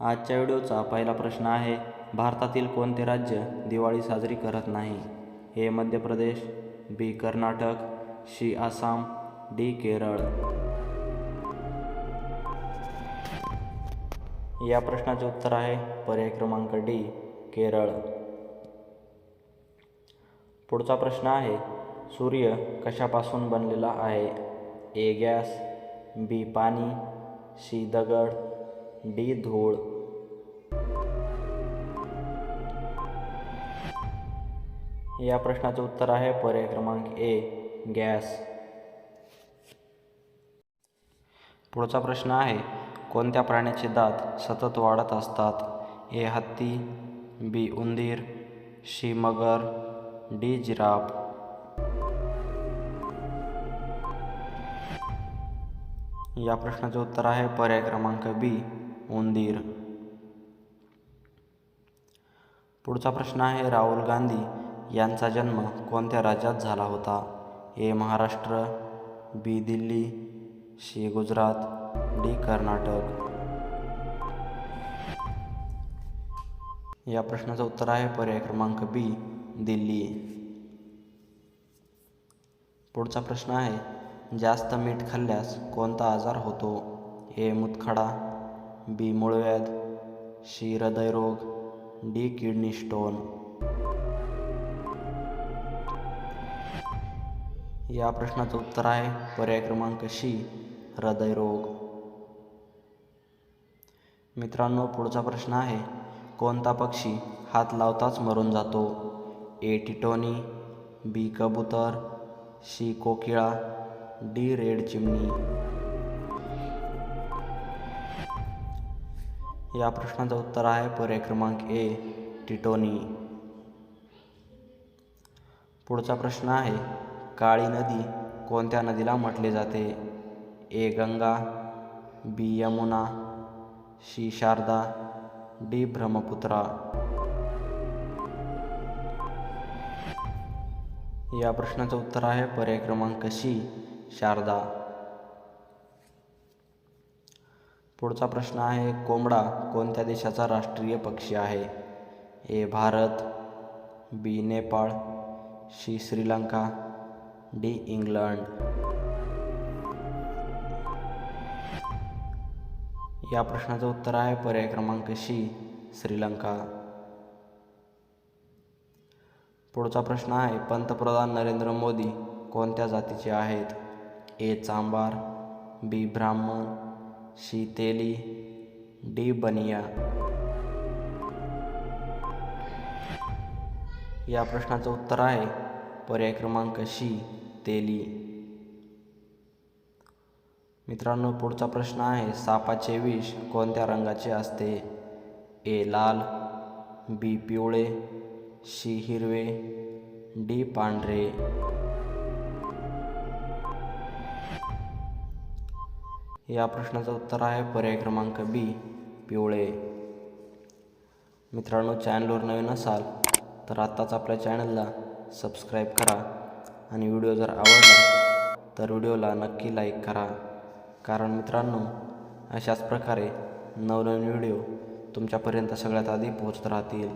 आजच्या व्हिडिओचा पहिला प्रश्न आहे भारतातील कोणते राज्य दिवाळी साजरी करत नाही? A Madhya Pradesh B Karnataka C Assam D Kerala. या प्रश्नाचे उत्तर आहे पर्याय क्रमांक डी केरळ. पुढचा प्रश्न आहे सूर्य कशापासून बनलेला आहे? ए गॅस बी पाणी सी दगड डी धूळ. या प्रश्नाचं उत्तर आहे पर्याय क्रमांक ए गॅस. पुढचा प्रश्न आहे कोणत्या प्राण्याचे दात सतत वाढत असतात? ए हत्ती बी उंदीर शी मगर डी जिराफ. या प्रश्नाचे उत्तर आहे पर्याय क्रमांक बी उंदीर. पुढचा प्रश्न आहे राहुल गांधी यांचा जन्म कोणत्या राज्यात झाला होता? A Maharashtra B Delhi C Gujarat D Karnataka. या प्रश्नाचं उत्तर आहे पर्याय क्रमांक बी दिल्ली. पुढचा प्रश्न आहे जास्त मीठ खाल्ल्यास कोणता आजार होतो? ए मुतखडा बी मूळव्याध सी हृदयरोग डी किडनी स्टोन. या प्रश्नाचं उत्तर आहे पर्याय क्रमांक शी हृदयरोग. मित्रांनो पुढचा प्रश्न आहे कोणता पक्षी हात लावताच मरून जातो? ए टिटोनी बी कबूतर सी कोकिळा डी रेड चिमणी. या प्रश्नाचं उत्तर आहे. पर्याय क्रमांक ए टिटोनी. पुढचा प्रश्न आहे काळी नदी कोणत्या नदीला म्हटले जाते? A Ganga B Yamuna C Sharda D Brahmaputra. या प्रश्नाचं उत्तर आहे पर्याय क्रमांक सी शारदा. पुढचा प्रश्न आहे कोंबडा कोणत्या देशाचा राष्ट्रीय पक्षी आहे? A Bharat B Nepal C Sri Lanka D England. या प्रश्नाचं उत्तर आहे पर्याय क्रमांक सी श्रीलंका. पुढचा प्रश्न आहे पंतप्रधान नरेंद्र मोदी कोणत्या जातीचे आहेत? ए चांबार बी ब्राह्मण शीतेली डी बनिया. या प्रश्नाचं उत्तर आहे पर्याय क्रमांक शी तेली. मित्रांनो पुढचा प्रश्न आहे सापाचे विष कोणत्या रंगाचे असते? ए लाल बी पिवळे शी हिरवे डी पांढरे. या प्रश्नाचं उत्तर आहे पर्याय क्रमांक बी पिवळे. मित्रांनो चॅनलवर नवीन असाल तर आत्ताच आपल्या चॅनलला सबस्क्राईब करा आणि व्हिडिओ जर आवडला तर व्हिडिओला नक्की लाईक करा. कारण मित्रांनो अशाच प्रकारे नवनवीन व्हिडिओ तुमच्यापर्यंत सगळ्यात आधी पोहोचत राहतील.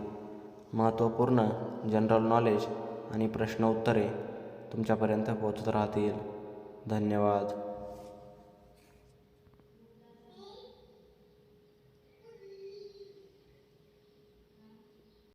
महत्त्वपूर्ण जनरल नॉलेज आणि प्रश्न उत्तरे तुमच्यापर्यंत पोहोचत राहतील. धन्यवाद.